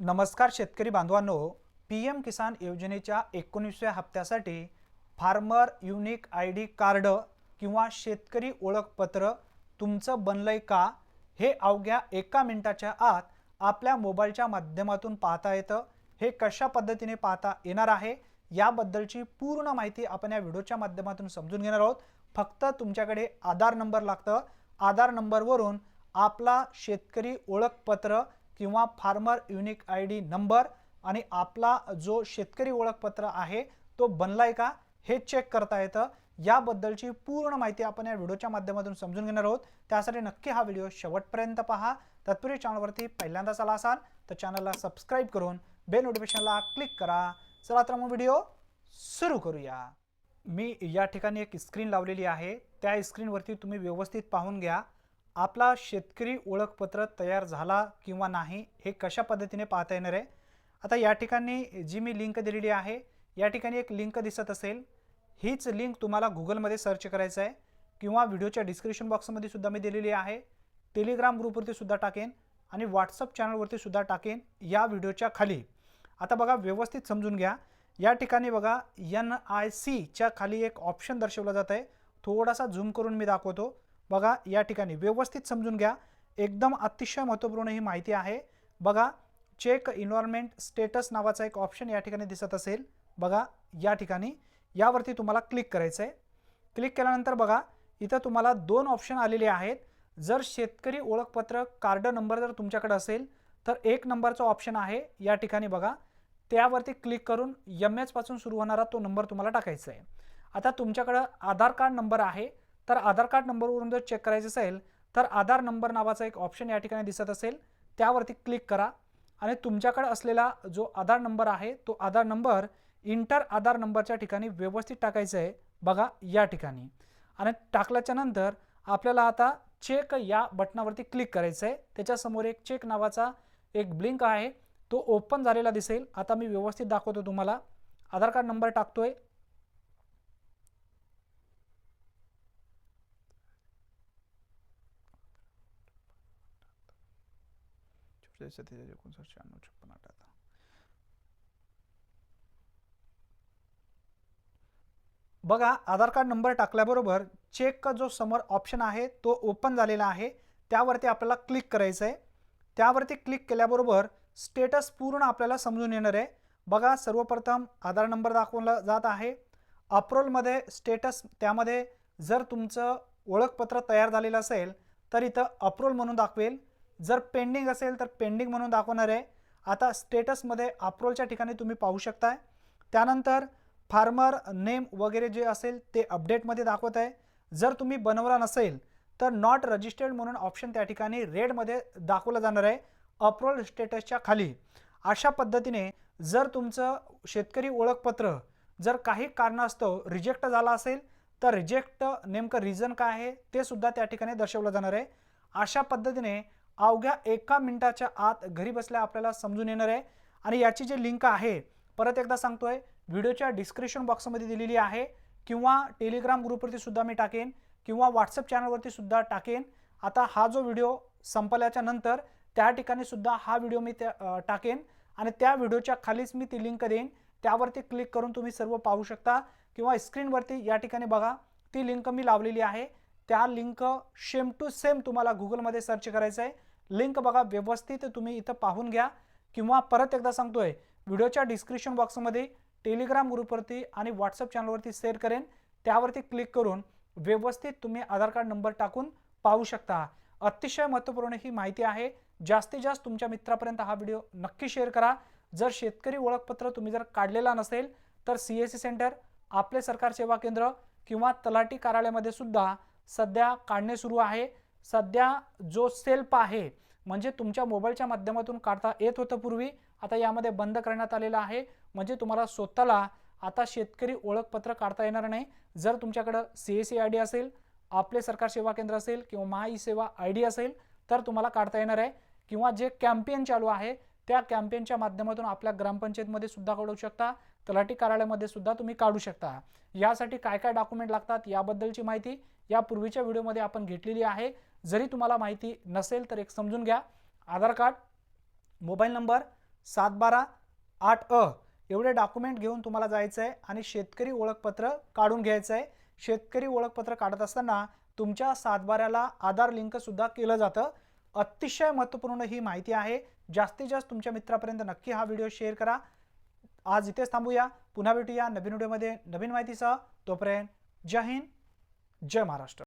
नमस्कार शेतकरी बांधवांनो पी एम किसान योजनेच्या एकोणीसव्या हप्त्यासाठी farmer unique I D card किंवा शेतकरी ओळखपत्र तुमचं बनलंय का? हे अवघ्या एका मिनिटाच्या आत आपल्या मोबाईलच्या माध्यमातून पाहता येतं. हे कशा पद्धतीने पाहता येणार आहे? याबद्दलची पूर्ण माहिती आपण या व्हिडिओच्या माध्यमातून समजून घेणार आहोत. फक्त तुमच्याकडे आधार नंबर लागतं. आधार नंबरवरून आपला शेतकरी ओळखपत्र किंवा farmer unique I D number आणि आपला जो शेतकरी ओळखपत्र आहे तो बनलाय का हे चेक करता येतं. याबद्दलची पूर्ण माहिती आपण या व्हिडिओच्या माध्यमातून समजून घेणार आहोत. त्यासाठी नक्की हा व्हिडिओ शेवटपर्यंत पहा. तत्पूर्वी चॅनलवरती पहिल्यांदाच आला असाल तर चॅनलला सबस्क्राईब करून बेल नोटिफिकेशनला क्लिक करा. चला तर मग व्हिडिओ सुरू करूया. मी या ठिकाणी एक स्क्रीन लावलेली आहे. त्या स्क्रीनवरती तुम्ही व्यवस्थित पाहून घ्या. आपला शेतकरी ओळखपत्र तयार झाला किंवा नाही हे कशा पद्धतीने पाहता येणार आहे? आता या ठिकाणी जी मी लिंक दिलेली आहे या ठिकाणी एक लिंक दिसत असेल. हीच लिंक तुम्हाला गुगलमध्ये सर्च करायचं आहे किंवा व्हिडिओच्या डिस्क्रिप्शन बॉक्समध्ये सुद्धा मी दिलेली आहे. टेलिग्राम ग्रुपवरती सुद्धा टाकेन आणि व्हॉट्सअप चॅनलवरती सुद्धा टाकेन या व्हिडिओच्या खाली. आता बघा व्यवस्थित समजून घ्या. या ठिकाणी बघा एन आय सीच्या खाली एक ऑप्शन दर्शवलं जात आहे. थोडासा झूम करून मी दाखवतो. बघा या ठिकाणी व्यवस्थित समजून घ्या. एकदम अतिशय महत्त्वपूर्ण ही माहिती आहे. बघा चेक इन्व्हायरमेंट स्टेटस नावाचा एक ऑप्शन या ठिकाणी दिसत असेल. बघा या ठिकाणी. यावरती तुम्हाला क्लिक करायचं आहे क्लिक केल्यानंतर बघा इथं तुम्हाला दोन ऑप्शन आलेले आहेत. जर शेतकरी ओळखपत्र कार्ड नंबर जर तुमच्याकडे असेल तर एक नंबरचा ऑप्शन आहे. या ठिकाणी बघा त्यावरती क्लिक करून एम एचपासून सुरू होणारा तो नंबर तुम्हाला टाकायचा आहे आता तुमच्याकडं आधार कार्ड नंबर आहे. तर आधार कार्ड नंबरवरून जर चेक करायचं असेल तर आधार नंबर नावाचा एक ऑप्शन या ठिकाणी दिसत असेल. त्यावरती क्लिक करा. आणि तुमच्याकडे असलेला जो आधार नंबर आहे तो आधार नंबर इंटर आधार नंबरच्या ठिकाणी व्यवस्थित टाकायचं आहे. बघा या ठिकाणी. आणि टाकल्याच्या नंतर आपल्याला आता चेक या बटनावरती क्लिक करायचं आहे त्याच्यासमोर एक चेक नावाचा एक ब्लिंक आहे. तो ओपन झालेला दिसेल. आता मी व्यवस्थित दाखवतो तुम्हाला. आधार कार्ड नंबर टाकतोय. सत्तेचाळीस एकोणसाठ शहाण्णव छप्पन अठ्याहत्तर बघा आधार कार्ड नंबर टाकल्याबरोबर चेकचा जो समोर ऑप्शन आहे तो ओपन झालेला आहे. त्यावरती आपल्याला क्लिक करायचं आहे त्यावरती क्लिक केल्याबरोबर स्टेटस पूर्ण आपल्याला समजून येणार आहे. बघा सर्वप्रथम आधार नंबर दाखवला जात आहे. अप्रोलमध्ये स्टेटस त्यामध्ये जर तुमचं ओळखपत्र तयार झालेलं असेल तर इथं अप्रोल म्हणून दाखवेल. जर पेंडिंग असेल तर पेंडिंग म्हणून दाखवणार आहे. आता स्टेटसमध्ये अप्रोलच्या ठिकाणी तुम्ही पाहू शकताय. त्यानंतर फार्मर नेम वगैरे जे असेल ते अपडेटमध्ये दाखवत आहे. जर तुम्ही बनवला नसेल तर नॉट रजिस्टर्ड म्हणून ऑप्शन त्या ठिकाणी रेडमध्ये दाखवलं जाणार आहे. अप्रोल स्टेटसच्या खाली. अशा पद्धतीने जर तुमचं शेतकरी ओळखपत्र जर काही कारणास्तव रिजेक्ट झाला असेल तर रिजेक्ट नेमकं रिझन काय आहे ते सुद्धा त्या ठिकाणी दर्शवलं जाणार आहे. अशा पद्धतीने अवघ्या एका मिनिटाच्या आत घरी बसल्या आपल्याला समजून येणार आहे. आणि याची जी लिंक आहे परत एकदा सांगतोय व्हिडिओच्या डिस्क्रिप्शन बॉक्समध्ये दिलेली आहे. किंवा टेलिग्राम ग्रुपवरती सुद्धा मी टाकेन किंवा व्हॉट्सअप चॅनलवरती सुद्धा टाकेन. आता हा जो व्हिडिओ संपल्याच्या नंतर त्या ठिकाणी सुद्धा हा व्हिडिओ मी त्या टाकेन. आणि त्या व्हिडिओच्या खालीच मी ती लिंक देईन. त्यावरती क्लिक करून तुम्ही सर्व पाहू शकता. किंवा स्क्रीनवरती या ठिकाणी बघा ती लिंक मी लावलेली आहे. त्या लिंक सेम टू सेम तुम्हाला गुगलमध्ये सर्च करायचं आहे. लिंक बघा व्यवस्थित तुम्ही इथं पाहून घ्या. किंवा परत एकदा सांगतोय व्हिडिओच्या डिस्क्रिप्शन बॉक्समध्ये टेलिग्राम ग्रुपवरती आणि व्हॉट्सअप चॅनलवरती शेअर करेन. त्यावरती क्लिक करून व्यवस्थित तुम्ही आधार कार्ड नंबर टाकून पाहू शकता. अतिशय महत्त्वपूर्ण ही माहिती आहे. जास्तीत जास्त तुमच्या मित्रापर्यंत हा व्हिडिओ नक्की शेअर करा. जर शेतकरी ओळखपत्र तुम्ही जर काढलेला नसेल तर सी एस सी सेंटर आपले सरकार सेवा केंद्र किंवा तलाठी कार्यालयामध्ये सुद्धा सध्या काढणे सुरू आहे. सध्या जो सेल्फ आहे म्हणजे तुमच्या मोबाईलच्या माध्यमातून काढता येत होतं पूर्वी आता यामध्ये बंद करण्यात आलेलं आहे. म्हणजे तुम्हाला स्वतःला आता शेतकरी ओळखपत्र काढता येणार नाही. जर तुमच्याकडं C S C I D असेल आपले सरकार सेवा केंद्र असेल किंवा Maha E Seva I D असेल तर तुम्हाला काढता येणार आहे. किंवा जे कॅम्पेन चालू आहे त्या कॅम्पेनच्या माध्यमातून आपल्या ग्रामपंचायतमध्ये सुद्धा काढू शकता. तलाठी कार्यालयामध्ये सुद्धा तुम्ही काढू शकता. यासाठी काय काय डॉक्युमेंट लागतात याबद्दलची माहिती या पूर्वीच्या व्हिडिओमध्ये आपण घेतलेली आहे. जरी तुम्हाला माहिती नसेल तर एक समजून घ्या. आधार कार्ड मोबाईल नंबर सातबारा आठ अ एवढे डॉक्युमेंट घेऊन तुम्हाला जायचं आहे आणि शेतकरी ओळखपत्र काढून घ्यायचं आहे शेतकरी ओळखपत्र काढत असताना तुमच्या सातबाऱ्याला आधार लिंकसुद्धा केलं जातं. अतिशय महत्त्वपूर्ण ही माहिती आहे. जास्तीत जास्त तुमच्या मित्रापर्यंत नक्की हा व्हिडिओ शेअर करा. आज इथेच थांबूया. पुन्हा भेटूया नवीन व्हिडिओमध्ये. नवीन माहितीसह तोपर्यंत जय हिंद जय महाराष्ट्र.